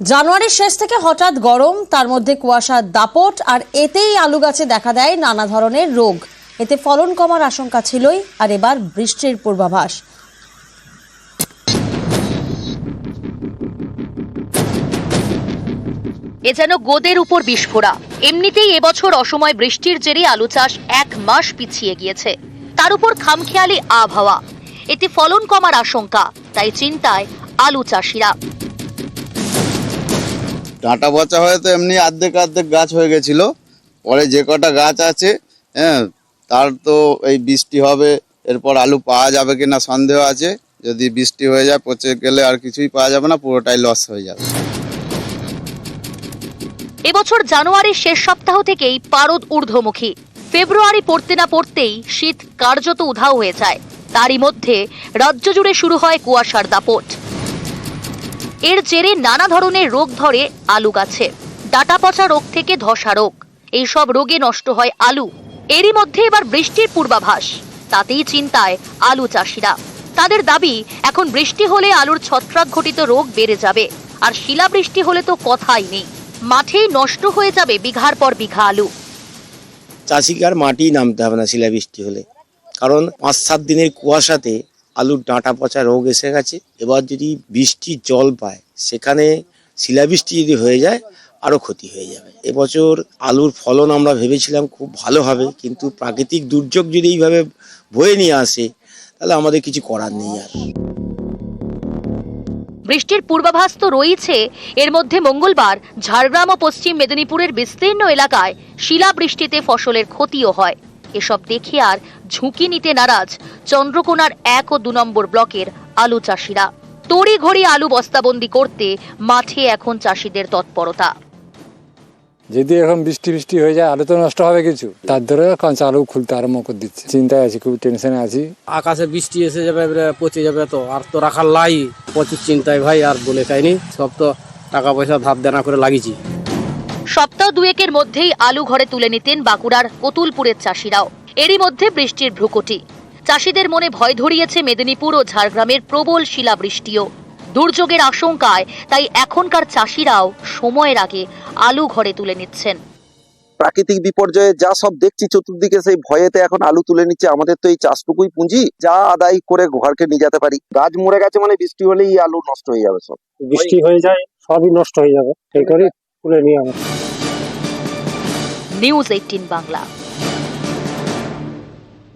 জানুয়ারির শেষ থেকে হঠাৎ গরম, তার মধ্যে কুয়াশার দাপট, আর এতেই আলু গাছে দেখা দেয় নানা ধরনের রোগ। এতে ফলন কমার আশঙ্কা ছিলই, আর এবার বৃষ্টির পূর্বাভাস। এ যেন গোদের উপর বিস্ফোরা। এমনিতেই এবছর অসময় বৃষ্টির জেরে আলু চাষ এক মাস পিছিয়ে গিয়েছে। তার উপর খামখেয়ালি আবহাওয়া। এতে ফলন কমার আশঙ্কা, তাই চিন্তায় আলু চাষিরা। ডাঁটা পচা হয়ে তো এমনি অর্ধেক অর্ধেক গাছ হয়ে গেছিল। পরে যে কটা গাছ আছে হ্যাঁ তার তো এই বৃষ্টি হবে, এরপর আলু পাওয়া যাবে কিনা সন্দেহ আছে। যদি বৃষ্টি হয়ে যায়, পচে গেলে আর কিছুই পাওয়া যাবে না, পুরোটাই লস হয়ে যাবে। এবছর জানুয়ারির শেষ সপ্তাহ থেকেই পারদ ঊর্ধ্বমুখী। ফেব্রুয়ারি পড়তে না পড়তেই শীত কার্যত উধাও হয়ে যায়। তারই মধ্যে রাজ্য জুড়ে শুরু হয় কুয়াশার দাপট। এর জেরে নানা ধরনের রোগ ধরে আলু গাছে। ডাটা পচা রোগ থেকে ধসা রোগ। এইসব রোগে নষ্ট হয় আলু। এরই মধ্যে এবার বৃষ্টির পূর্বাভাস। তাতেই চিন্তায় আলু চাষিরা। তাদের দাবি, এখন বৃষ্টি হলে আলুর ছত্রাক ঘটিত রোগ বেড়ে যাবে। আর শিলাবৃষ্টি হলে তো কথাই নেই। মাঠেই নষ্ট হয়ে যাবে বিঘার পর বিঘা আলু। চাষিকে আর মাটি নামতে হবে না শিলাবৃষ্টি হলে। কারণ পাঁচ সাত দিনের কুয়াশাতে আলুর ডাঁটা পচা রোগ এসে গেছে। এবার যদি বৃষ্টির জল পায়, সেখানে শিলাবৃষ্টি যদি হয়ে যায় আরও ক্ষতি হয়ে যাবে। এবছর আলুর ফলন আমরা ভেবেছিলাম খুব ভালো হবে, কিন্তু প্রাকৃতিক দুর্যোগ যদি এইভাবে বয়ে নিয়ে আসে, তাহলে আমাদের কিছু করার নেই আর। বৃষ্টির পূর্বাভাস তো রয়েছে। এর মধ্যে মঙ্গলবার ঝাড়গ্রাম ও পশ্চিম মেদিনীপুরের বিস্তীর্ণ এলাকায় শিলাবৃষ্টিতে ফসলের ক্ষতিও হয়। এসব দেখে আর ঝুঁকি নিতে নারাজ চন্দ্রকোনার এক ও দু নম্বর ব্লকের আলু চাষিরা। তড়ি ঘড়ি আলু বস্তাবন্দি করতে মাঠে এখন চাষিদের তৎপরতা। যদি এখন বৃষ্টি বৃষ্টি হয়ে যায় আলু তো নষ্ট হবে কিছু। তার ধরে কাঁচা আলু খুলতে আরম্ভ করে দিচ্ছে। চিন্তায় আছি খুব টেনশনে আছি। আকাশে বৃষ্টি এসে যাবে পচে যাবে তো। আর তো রাখার লাই। প্রচুর চিন্তায় ভাই আর বলে খাইনি সব তো টাকা পয়সা ধার দেনা করে লাগিয়েছি। সপ্তাহ দুয়েকের মধ্যেই আলু ঘরে তুলে নিতেন বাঁকুড়ার কতুলপুরের চাষিরাও। এরই মধ্যে বৃষ্টির ভ্রুকুটি। চাষিদের মনে ভয় ধরিয়েছে মেদিনীপুর ও ঝাড়গ্রামের প্রবল শিলাবৃষ্টিও। দুর্যোগের আশঙ্কায় তাই এখনকার চাষিরাও সময়ের আগে আলু ঘরে তুলে নিচ্ছেন। প্রাকৃতিক বিপর্যয়ে যা সব দেখছি চতুর্দিকে সেই ভয়েতে এখন আলু তুলে নিচ্ছে আমাদের তো এই চাষটুকুই পুঁজি যা আদায় করে ঘরকে নিয়ে যেতে পারি। গাছ মরে গেছে মানে বৃষ্টি হলেই আলু নষ্ট হয়ে যাবে সব। বৃষ্টি হয়ে যায় সবই নষ্ট হয়ে যাবে। সেই করে তুলে নিয়ে আমার নিউজ এইটিন বাংলা